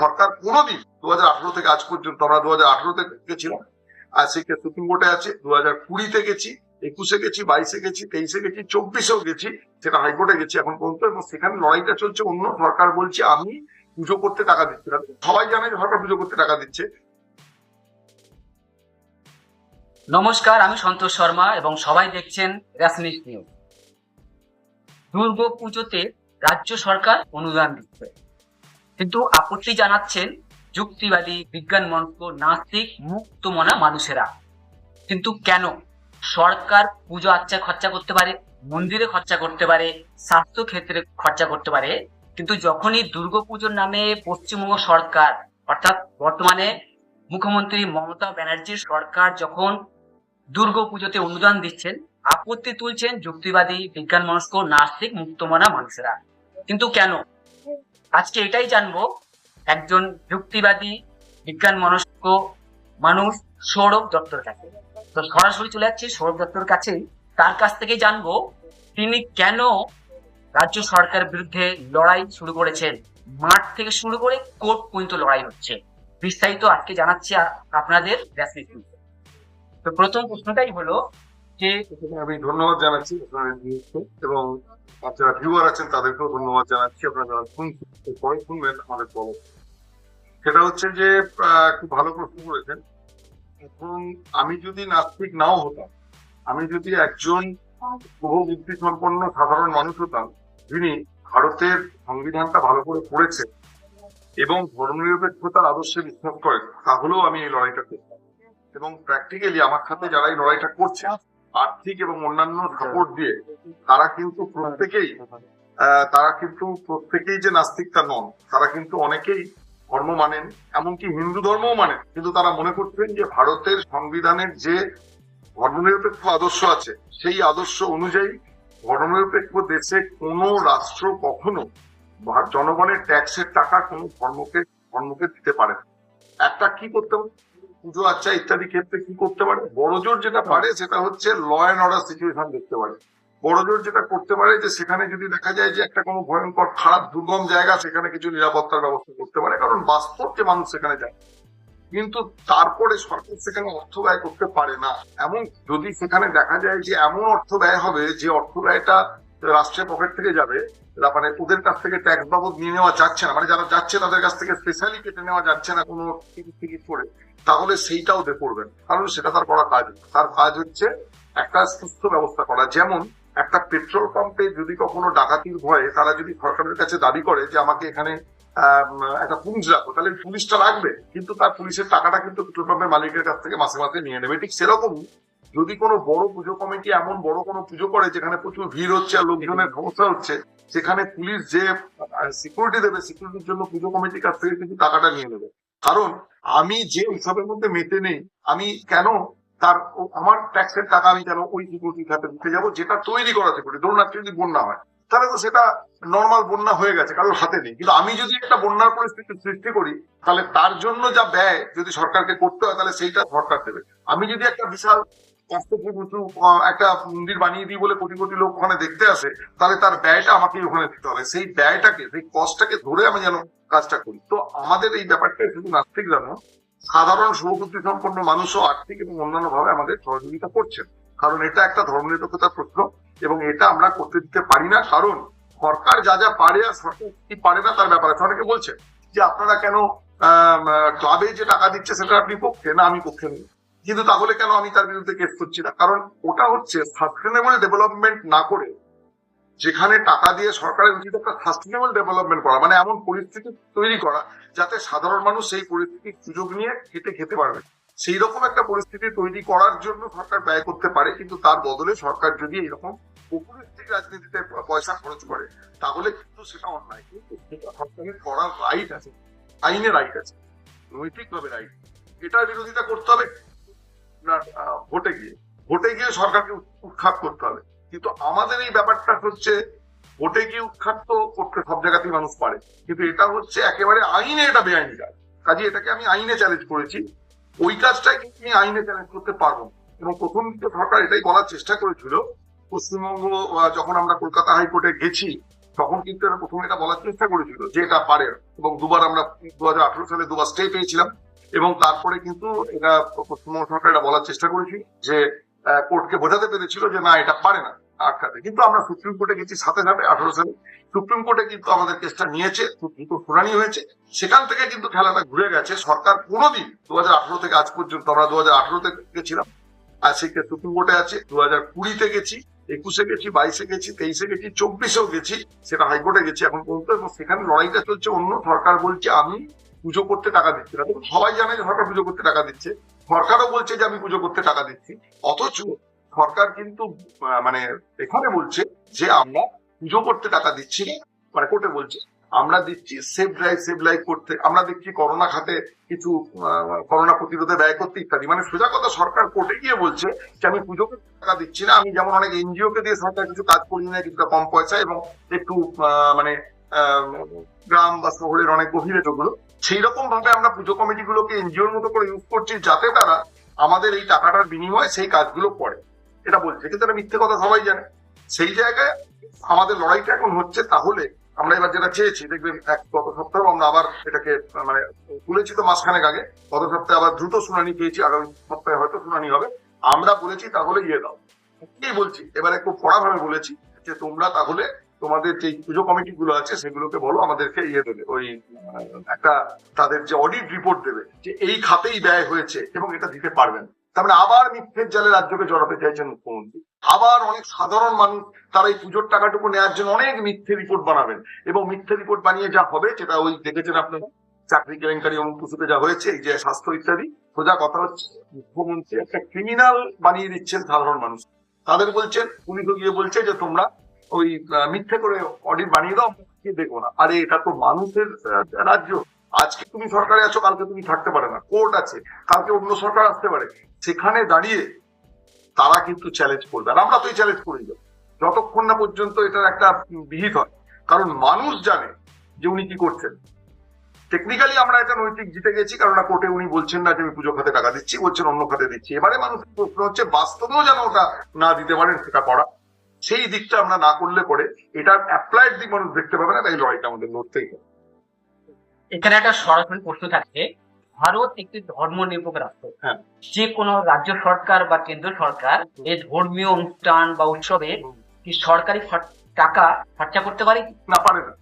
সরকার কোনোদিন দু হাজার আঠারো থেকে আজ পর্যন্ত, আমরা দু হাজার আঠারোতে গেছিলাম, আর সেটা সুপ্রিম কোর্টে আছে, দু হাজার কুড়িতে গেছি, একুশে গেছি, বাইশে গেছি, তেইশে গেছি, চব্বিশেও গেছি, সেটা হাইকোর্টে গেছি এখন পর্যন্ত, এবং সেখানে লড়াইটা চলছে, অন্য সরকার বলছে আমি পুজো করতে টাকা দিচ্ছি না। সবাই জানে সরকার পুজো করতে টাকা দিচ্ছে। নমস্কার, আমি সন্তোষ শর্মা, এবং সবাই দেখছেন র্যাশনিস্ট নিউজ। দুর্গা পুজোতে রাজ্য সরকার অনুদান দিচ্ছে। কিন্তু আপত্তি জানাচ্ছেন যুক্তিবাদী, বিজ্ঞান মনস্ক নাস্তিক মুক্ত মনা মানুষেরা। কিন্তু কেন? সরকার পুজো আচ্ছা খরচা করতে পারে, মন্দিরে খরচা করতে পারে স্বাস্থ্য ক্ষেত্রে খরচা করতে পারে, কিন্তু যখনই দুর্গাপুজোর নামে পশ্চিমবঙ্গ সরকার, অর্থাৎ বর্তমানে মুখ্যমন্ত্রী মমতা ব্যানার্জির সরকার যখন দুর্গাপুজোতে অনুদান দিচ্ছেন, আপত্তি তুলছেন যুক্তিবাদী, বিজ্ঞান মনস্ক, নাস্তিক, মুক্তমনা মানুষেরা। কিন্তু কেন? আজকে এটাই জানব, একজন যুক্তিবাদী বিজ্ঞান মনস্ক মানুষ সৌরভ দত্তর কাছে। তো সরাসরি চলে যাচ্ছি সৌরভ দত্তর কাছে তার কাছ থেকে জানব, তিনি কেন রাজ্য সরকারের বিরুদ্ধে লড়াই শুরু করেছেন? মাঠ থেকে শুরু করে কোর্ট পর্যন্ত লড়াই হচ্ছে। বিস্তারিত আজকে জানাচ্ছি আপনাদের তো প্রথম প্রশ্নটাই হলো আমি ধন্যবাদ জানাচ্ছি এবং যারা ভিউয়ার আছেন, তাদেরকেও ধন্যবাদ জানাচ্ছি। আপনারা যারা শুনছেন আমাদের সেটা হচ্ছে যে খুব ভালো প্রশ্ন করেছেন। এখন আমি যদি নাস্তিক নাও হতাম, আমি যদি একজন বহু বুদ্ধি সম্পন্ন সাধারণ মানুষ হতাম, যিনি ভারতের সংবিধানটা ভালো করে পড়েছে এবং ধর্মনিরপেক্ষতার আদর্শে বিশ্বাস করেন, তাহলেও আমি এই লড়াইটা করতাম। এবং প্র্যাকটিক্যালি আমার সাথে যারা এই লড়াইটা করছে আর্থিক এবং অন্যান্য সাপোর্ট দিয়ে তারা কিন্তু প্রত্যেকেই তারা কিন্তু প্রত্যেকেই যে নাস্তিকতা নন তারা কিন্তু অনেকেই ধর্ম মানেন এমনকি হিন্দু ধর্মও মানেন। কিন্তু তারা মনে করছেন যে ভারতের সংবিধানের যে ধর্মনিরপেক্ষ আদর্শ আছে সেই আদর্শ অনুযায়ী ধর্মনিরপেক্ষ দেশে কোনো রাষ্ট্র কখনো জনগণের ট্যাক্সের টাকা কোনো ধর্মকে ধর্মকে দিতে পারে না। একটা কি করতে পারে পুজো আচ্ছা ইত্যাদি ক্ষেত্রে কি করতে পারে? বড় জোর যেটা পারে সেটা হচ্ছে ল অ্যান্ড অর্ডার সিচুয়েশন দেখতে পারে। বড় জোর যেটা করতে পারে যে সেখানে যদি দেখা যায় যে একটা কোনো ভয়ঙ্কর খারাপ দুর্গম জায়গা, সেখানে কিছু নিরাপত্তার ব্যবস্থা করতে পারে, কারণ বাস্তব যে মানুষ সেখানে যায়। কিন্তু তারপরে সরকার সেখানে অর্থ ব্যয় করতে পারে না। এমন যদি সেখানে দেখা যায় যে এমন অর্থ ব্যয় হবে, যে অর্থ ব্যয়টা রাষ্ট্রের পকেট থেকে যাবে মানে ওদের কাছ থেকে ট্যাক্স বাবদ নিয়ে নেওয়া যাচ্ছে না। মানে যারা যাচ্ছে তাদের কাছ থেকে স্পেশালি কেটে নেওয়া যাচ্ছে না কোনো টিকিট করে। তাহলে সেইটাও দে করবেন কারণ সেটা তার করা কাজ তার কাজ হচ্ছে একটা সুস্থ ব্যবস্থা করা। যেমন একটা পেট্রোল পাম্পে যদি কখনো ডাকাতির ভয়ে তারা যদি সরকারের কাছে দাবি করে যে আমাকে এখানে একটা পুলিশ রাখো, তাহলে পুলিশটা রাখবে। কিন্তু তার পুলিশের টাকাটা কিন্তু পেট্রোল পাম্পের মালিকের কাছ থেকে মাসে মাসে নিয়ে নেবে। ঠিক সেরকমই যদি কোনো বড় পুজো কমিটি এমন বড় কোনো পুজো করে যেখানে প্রচুর ভিড় হচ্ছে আর লোকজনের সমস্যা হচ্ছে, সেখানে পুলিশ যে সিকিউরিটি দেবে সিকিউরিটির জন্য পুজো কমিটির কাছ থেকে কিন্তু টাকাটা নিয়ে নেবে। কারণ আমি যে উৎসবের মধ্যে মেতে নেই, আমি কেন তার আমার ট্যাক্সের টাকা আমি কেন ওই সিকিউরিটি খাতে দিতে যাব যেটা তৈরি করা সিকিউরিটি ধরুন আজকে যদি বন্যা হয়, তাহলে তো সেটা নর্মাল বন্যা হয়ে গেছে, কারোর হাতে নেই। কিন্তু আমি যদি একটা বন্যার পরিস্থিতি সৃষ্টি করি, তাহলে তার জন্য যা ব্যয় যদি সরকারকে করতে হয়, তাহলে সেইটা সরকার দেবে। আমি যদি একটা বিশাল কষ্টপ্রদ উঁচু আহ, একটা মন্দির বানিয়ে দিই বলে কোটি কোটি লোক ওখানে দেখতে আসে তাহলে তার ব্যয়টা আমাকে ওখানে দিতে হবে। সেই ব্যয়টাকে সেই কষ্টটাকে ধরে আমি যেন কাজটা করি। তো আমাদের এই ব্যাপারটা শুধু নাস্তিক জানো সাধারণ শুভবুদ্ধি সম্পন্ন মানুষও আর্থিক এবং অন্যান্য ভাবে আমাদের সহযোগিতা করছেন। কারণ এটা একটা ধর্মনিরপেক্ষতার প্রশ্ন এবং এটা আমরা করতে দিতে পারি না কারণ সরকার যা যা পারে আর সরকার কি পারে না তার ব্যাপারে। আছে। অনেকে বলছে যে আপনারা কেন ক্লাবে যে টাকা দিচ্ছে সেটা আপনি পক্ষে? না আমি পক্ষে নেই। কিন্তু তাহলে কেন আমি তার বিরুদ্ধে কেস করছি না? কারণ ওটা হচ্ছে সাস্টেনেবল ডেভেলপমেন্ট না করে যেখানে টাকা দিয়ে সরকারের উচিত একটা সাস্টেনেবল ডেভেলপমেন্ট করা মানে এমন পরিস্থিতি তৈরি করা যাতে সাধারণ মানুষ সেই পরিস্থিতির সুযোগ নিয়ে খেটে খেতে পারবে। সেই রকম একটা পরিস্থিতি তৈরি করার জন্য সরকার ব্যয় করতে পারে, কিন্তু তার বদলে সরকার যদি এরকম পপুলিস্টিক রাজনীতিতে পয়সা খরচ করে, তাহলে কিন্তু সেটা অন্যায়। কিন্তু সরকারের করার রাইট আছে আইনে রাইট আছে, নৈতিকভাবে রাইট এটার বিরোধিতা করতে হবে আপনার ভোটে গিয়ে। ভোটে গিয়ে সরকারকে উৎখাত করতে হবে। কিন্তু আমাদের এই ব্যাপারটা হচ্ছে, ভোটে গিয়ে উৎখাত তো করতে সব জায়গাতেই মানুষ পারে। কিন্তু এটা হচ্ছে একেবারে আইনে এটা বেআইনি কাজ। কাজে এটাকে আমি আইনে চ্যালেঞ্জ করেছি। ওই কাজটাই কিন্তু আমি আইনে চ্যালেঞ্জ করতে পারব এবং প্রথম দিকে সরকার এটাই বলার চেষ্টা করেছিল। পশ্চিমবঙ্গ যখন আমরা কলকাতা হাইকোর্টে গেছি, তখন কিন্তু প্রথমে এটা বলার চেষ্টা করেছিল যে এটা পারে। এবং দুবার আমরা দু হাজার আঠারো সালে দুবার স্টে পেয়েছিলাম। এবং তারপরে কিন্তু এটা পশ্চিমবঙ্গ সরকার এটা বলার চেষ্টা করেছিল যে কোর্টকে বোঝাতে পেরেছিল যে না, এটা পারে না আটকাতে। কিন্তু আমরা সুপ্রিম কোর্টে গেছি সাথে সাথে আঠারো সালে। সুপ্রিম কোর্টে কিন্তু আমাদের কেসটা নিয়েছে দ্রুত শুনানি হয়েছে। সেখান থেকে কিন্তু খেলাটা ঘুরে গেছে। সরকার কোনোদিন দু হাজার আঠারো থেকে আজ পর্যন্ত, আমরা দু হাজার আঠারোতে গেছিলাম আর সেই সুপ্রিম কোর্টে আছে। দু হাজার কুড়িতে গেছি, একুশে গেছি, বাইশে গেছি, তেইশে গেছি, চব্বিশেও গেছি, সেটা হাইকোর্টে গেছি এখন পর্যন্ত। এবং সেখানে লড়াইটা চলছে অন্য সরকার বলছে, আমি পুজো করতে টাকা দিচ্ছে না। সবাই জানে যে সরকার পুজো করতে টাকা দিচ্ছে। সরকারও বলছে যে আমি পুজো করতে টাকা দিচ্ছি। অথচ সরকার কিন্তু মানে এখানে বলছে যে আমরা পুজো করতে টাকা দিচ্ছি মানে কোর্টে বলছে, আমরা দিচ্ছি সেভ ড্রাইভ সেভ লাইফ করতে, আমরা দেখছি করোনা খাতে কিছু করোনা প্রতিরোধে ব্যয় করতে ইত্যাদি। মানে সোজা কথা, সরকার কোর্টে গিয়ে বলছে যে আমি পুজো করতে টাকা দিচ্ছি না। আমি যেমন অনেক এনজিও কে দিয়ে সরকার কিছু কাজ করি না কিছুটা কম পয়সা এবং একটু মানে গ্রাম বা শহরের অনেক গভীরে যেগুলো সেই রকম ভাবে আমরা পুজো কমিটি গুলোকে এনজিওর মতো করে ইউজ করছি যাতে তারা আমাদের এই টাকাটার বিনিময়ে সেই কাজগুলো করে। এটা বলছে, কিন্তু এটা মিথ্যে কথা সবাই জানে। সেই জায়গায় আমাদের লড়াইটা এখন হচ্ছে, তাহলে আমরা এবার যেটা চেয়েছি, দেখবেন এক গত সপ্তাহে আমরা আবার এটাকে মানে তুলেছি তো মাসখানেক আগে, গত সপ্তাহে আবার দ্রুত শুনানি পেয়েছি, আগামী সপ্তাহে হয়তো শুনানি হবে। আমরা বলেছি, তাহলে ইয়ে দাও। কি বলছি, এবারে খুব কড়াভাবে বলেছি যে তোমরা তাহলে তোমাদের যে পুজো কমিটি গুলো আছে, সেগুলোকে বলো, আমাদেরকে ইয়ে দেবে। ওই, একটা তাদের যে অডিট রিপোর্ট দেবে, যে এই খাতেই ব্যয় হয়েছে এবং এটা দিতে পারবেন। তার মানে আবার মিথ্যের জালে রাজ্যকে জড়াতে চাইছেন মুখ্যমন্ত্রী। আবার অনেক সাধারণ মানুষ তারা এই পুজোর টাকাটুকু নেওয়ার জন্য অনেক মিথ্যে রিপোর্ট বানাবেন। এবং মিথ্যে রিপোর্ট বানিয়ে যা হবে যেটা ওই দেখেছেন আপনারা চাকরি কেলেঙ্কারি এবং কুসুতে যা হয়েছে, এই যে স্বাস্থ্য ইত্যাদি, সোজা কথা হচ্ছে, মুখ্যমন্ত্রী একটা ক্রিমিনাল বানিয়ে দিচ্ছেন সাধারণ মানুষ। তাদের বলছেন, পুলিশও গিয়ে বলছে যে তোমরা ওই মিথ্যে করে অডিট বানিয়ে দাও কি দেখব না। আরে, এটা তো মানুষের রাজ্য। আজকে তুমি সরকারে আছো, কালকে তুমি থাকতে পারে না। কোর্ট আছে, কালকে অন্য সরকার আসতে পারে। সেখানে দাঁড়িয়ে তারা কিন্তু চ্যালেঞ্জ করবে। আর আমরা তো এই চ্যালেঞ্জ করি যাব। যতক্ষণ না পর্যন্ত এটার একটা বিহিত হয়। কারণ মানুষ জানে যে উনি কি করছেন। টেকনিক্যালি আমরা এটা নৈতিক জিতে গেছি, কারণ কোর্টে উনি বলছেন না যে আমি পুজো খাতে টাকা দিচ্ছি, বলছেন অন্য খাতে দিচ্ছি। এবারে মানুষের প্রশ্ন হচ্ছে, বাস্তবেও যেন ওটা না দিতে পারেন, সেটা করা। সেই দিকটা আমরা না করলে পরে এটা অ্যাপ্লাইড দিক মানুষ দেখতে পাবে না তাই লড়াইটা আমাদের লড়তেই হবে এখানে একটা সরাসরি প্রশ্ন থাকছে ভারত একটি ধর্ম নিরপেক্ষ রাষ্ট্র হ্যাঁ। যে কোনো রাজ্য সরকার বা কেন্দ্র সরকার এই ধর্মীয় অনুষ্ঠান বা উৎসবে কি সরকারি টাকা খরচা করতে পারে? না পারে না